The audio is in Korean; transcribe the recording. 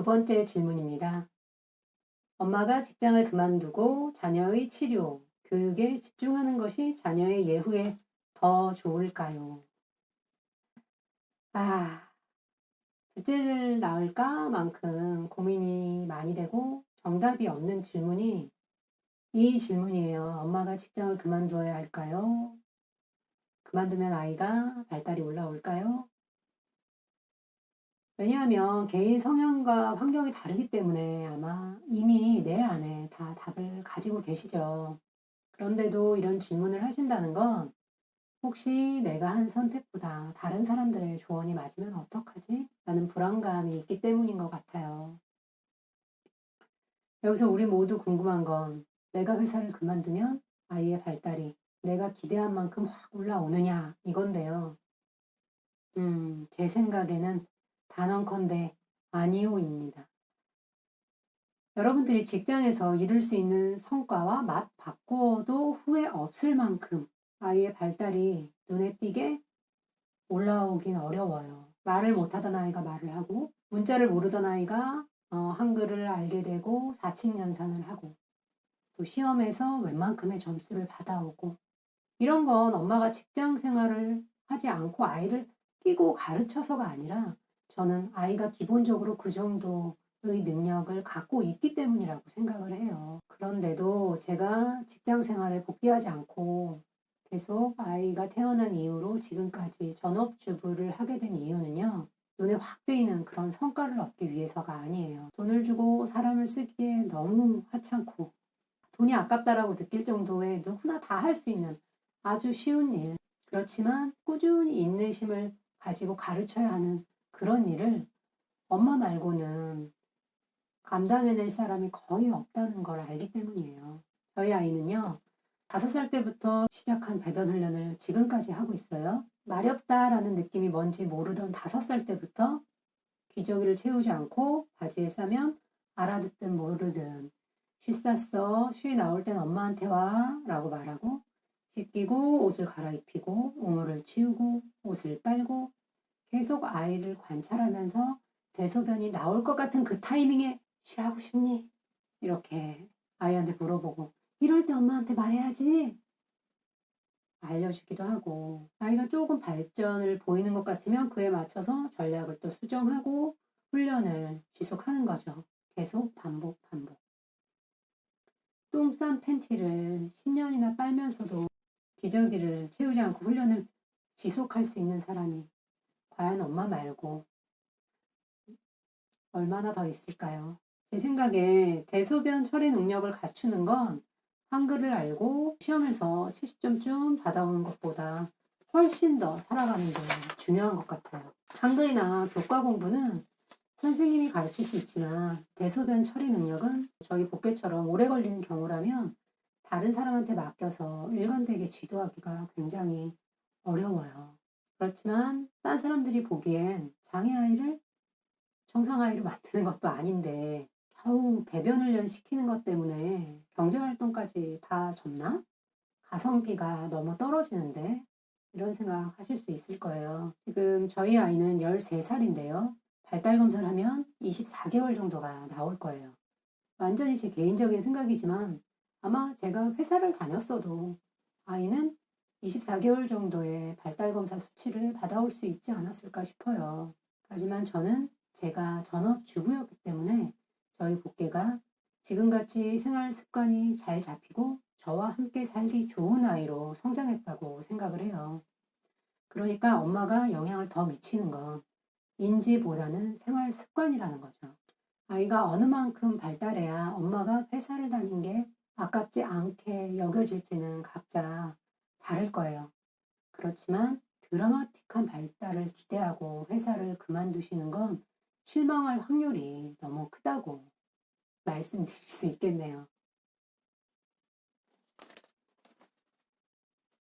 두 번째 질문입니다. 엄마가 직장을 그만두고 자녀의 치료, 교육에 집중하는 것이 자녀의 예후에 더 좋을까요? 아, 둘째를 낳을까 만큼 고민이 많이 되고 정답이 없는 질문이 이 질문이에요. 엄마가 직장을 그만둬야 할까요? 그만두면 아이가 발달이 올라올까요? 왜냐하면 개인 성향과 환경이 다르기 때문에 아마 이미 내 안에 다 답을 가지고 계시죠. 그런데도 이런 질문을 하신다는 건 혹시 내가 한 선택보다 다른 사람들의 조언이 맞으면 어떡하지? 라는 불안감이 있기 때문인 것 같아요. 여기서 우리 모두 궁금한 건 내가 회사를 그만두면 아이의 발달이 내가 기대한 만큼 확 올라오느냐 이건데요. 음, 제 생각에는 단언컨대 아니오입니다. 여러분들이 직장에서 이룰 수 있는 성과와 맛 바꾸어도 후회 없을 만큼 아이의 발달이 눈에 띄게 올라오긴 어려워요. 말을 못하던 아이가 말을 하고 문자를 모르던 아이가 어, 한글을 알게 되고 사칙 연산을 하고 또 시험에서 웬만큼의 점수를 받아오고 이런 건 엄마가 직장 생활을 하지 않고 아이를 끼고 가르쳐서가 아니라 저는 아이가 기본적으로 그 정도의 능력을 갖고 있기 때문이라고 생각을 해요. 그런데도 제가 직장 생활에 복귀하지 않고 계속 아이가 태어난 이후로 지금까지 전업주부를 하게 된 이유는요. 눈에 확 뜨이는 그런 성과를 얻기 위해서가 아니에요. 돈을 주고 사람을 쓰기에 너무 하찮고 돈이 아깝다라고 느낄 정도의 누구나 다 할 수 있는 아주 쉬운 일. 그렇지만 꾸준히 인내심을 가지고 가르쳐야 하는 그런 일을 엄마 말고는 감당해낼 사람이 거의 없다는 걸 알기 때문이에요. 저희 아이는요, 다섯 살 때부터 시작한 배변 훈련을 지금까지 하고 있어요. 마렵다라는 느낌이 뭔지 모르던 다섯 살 때부터 기저귀를 채우지 않고 바지에 싸면 알아듣든 모르든 쉬 쌌어, 쉬 나올 땐 엄마한테 와 라고 말하고 씻기고 옷을 갈아입히고 우물을 치우고 옷을 빨고 계속 아이를 관찰하면서 대소변이 나올 것 같은 그 타이밍에 쉬하고 싶니? 이렇게 아이한테 물어보고 이럴 때 엄마한테 말해야지. 알려주기도 하고 아이가 조금 발전을 보이는 것 같으면 그에 맞춰서 전략을 또 수정하고 훈련을 지속하는 거죠. 계속 반복 반복. 똥 싼 팬티를 10년이나 빨면서도 기저귀를 채우지 않고 훈련을 지속할 수 있는 사람이 과연 엄마 말고 얼마나 더 있을까요? 제 생각에 대소변 처리 능력을 갖추는 건 한글을 알고 시험에서 70점쯤 받아오는 것보다 훨씬 더 살아가는 게 중요한 것 같아요. 한글이나 교과 공부는 선생님이 가르칠 수 있지만 대소변 처리 능력은 저희 복귀처럼 오래 걸리는 경우라면 다른 사람한테 맡겨서 일관되게 지도하기가 굉장히 어려워요. 그렇지만 딴 사람들이 보기엔 장애아이를 정상아이로 만드는 것도 아닌데 겨우 배변 훈련 시키는 것 때문에 경제활동까지 다 접나? 가성비가 너무 떨어지는데 이런 생각 하실 수 있을 거예요. 지금 저희 아이는 13살인데요. 발달 검사를 하면 24개월 정도가 나올 거예요. 완전히 제 개인적인 생각이지만 아마 제가 회사를 다녔어도 아이는 24개월 정도의 발달 검사 수치를 받아올 수 있지 않았을까 싶어요. 하지만 저는 제가 전업 주부였기 때문에 저희 복개가 지금같이 생활 습관이 잘 잡히고 저와 함께 살기 좋은 아이로 성장했다고 생각을 해요. 그러니까 엄마가 영향을 더 미치는 건 인지보다는 생활 습관이라는 거죠. 아이가 어느 만큼 발달해야 엄마가 회사를 다닌 게 아깝지 않게 여겨질지는 각자 다를 거예요. 그렇지만 드라마틱한 발달을 기대하고 회사를 그만두시는 건 실망할 확률이 너무 크다고 말씀드릴 수 있겠네요.